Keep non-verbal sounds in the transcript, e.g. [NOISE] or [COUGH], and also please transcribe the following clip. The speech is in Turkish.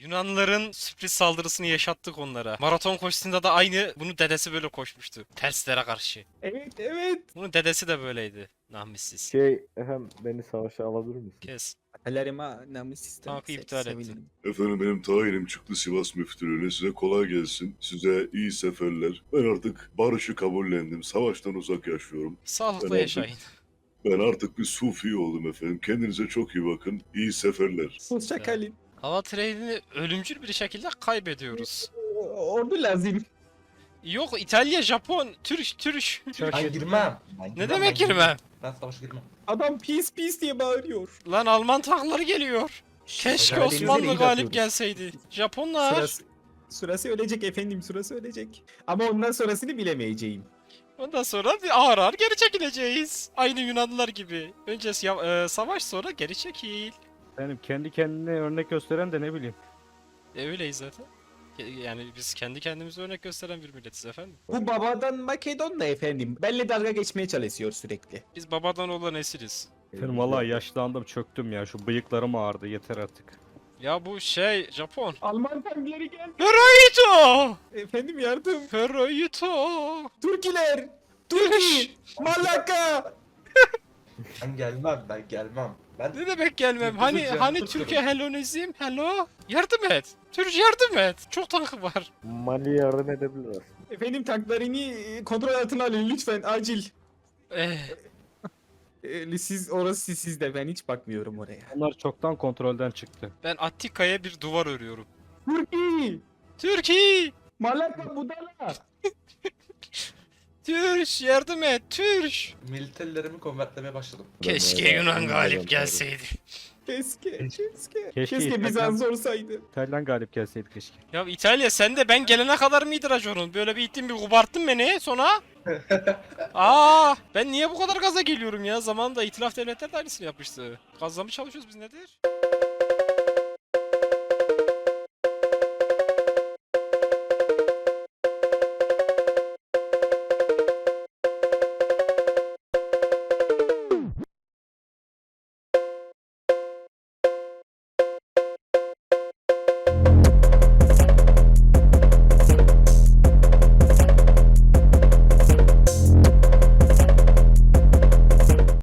Yunanlıların sürpriz saldırısını yaşattık onlara. Maraton koşusunda da aynı bunu dedesi böyle koşmuştu. Terslere karşı. Evet evet. Bunun dedesi de böyleydi. Nahmissiz. Şey efendim beni savaşa alabilir misin? Kes. Atalarıma namus sistem. Tankı iptal etti. Efendim benim tayinim çıktı Sivas müftülüğüne. Size kolay gelsin. Size iyi seferler. Ben artık barışı kabullendim. Savaştan uzak yaşıyorum. Sağlıklı Ben yaşayın. Ben artık bir sufi oldum efendim. Kendinize çok iyi bakın. İyi seferler. Hoşça kalın. Hava trenini ölümcül bir şekilde kaybediyoruz. Ordu lazım. Yok İtalya, Japon, Türk, Türk. Ben girmem. Ben Ne demek girmem? Ben savaşa girmem. Adam peace peace diye bağırıyor. Lan Alman tankları geliyor. Keşke Osmanlı galip gelseydi. Japonlar. Sırası, sırası ölecek efendim sırası ölecek. Ama ondan sonrasını bilemeyeceğim. Ondan sonra bir ağır ağır geri çekileceğiz. Aynı Yunanlılar gibi. Önce e, savaş sonra geri çekil. Benim kendi kendine örnek gösteren de ne bileyim. E öyleyiz zaten. Yani biz kendi kendimize örnek gösteren bir milletiz efendim. Bu babadan Makedon da efendim. Benle dalga geçmeye çalışıyor sürekli. Biz babadan olan nesiliz. Benim vallahi yaşlandım çöktüm ya şu bıyıklarım ağrıdı yeter artık. Ya bu şey Japon. Alman tankları geldi. Hirohito! Efendim yardım. Hirohito! Türkiler. Türkiye. Malaka. [LAUGHS] Ben gelmem. Ben gelmem. Ben Ne demek gelmem? Hani hani Türk Türkiye Helonizm? Hello? Yardım et. Türk yardım et. Çok tankı var. Mali yardım edebilir. Efendim tanklarını e, kontrol altına alın lütfen acil. Eh, E, siz orası sizde ben hiç bakmıyorum oraya. Onlar çoktan kontrolden çıktı. ben Attika'ya bir duvar örüyorum. Türkiye. Türkiye! Malaka Budala. [LAUGHS] Türk yardım et. Türk! militerlerimi konvertlemeye başladım. Keşke Yunan galip gelseydi. Keşke, keşke. Keşke Keşke, Bizans olsaydı. İtalyan galip gelseydi keşke. Ya İtalya sen de ben gelene kadar mıydı raconun? Böyle bir ittin bir kubarttın beni sonra. [LAUGHS] Aa, ben niye bu kadar gaza geliyorum ya? Zamanında itilaf devletler de aynısını yapmıştı. Gazla mı çalışıyoruz biz nedir?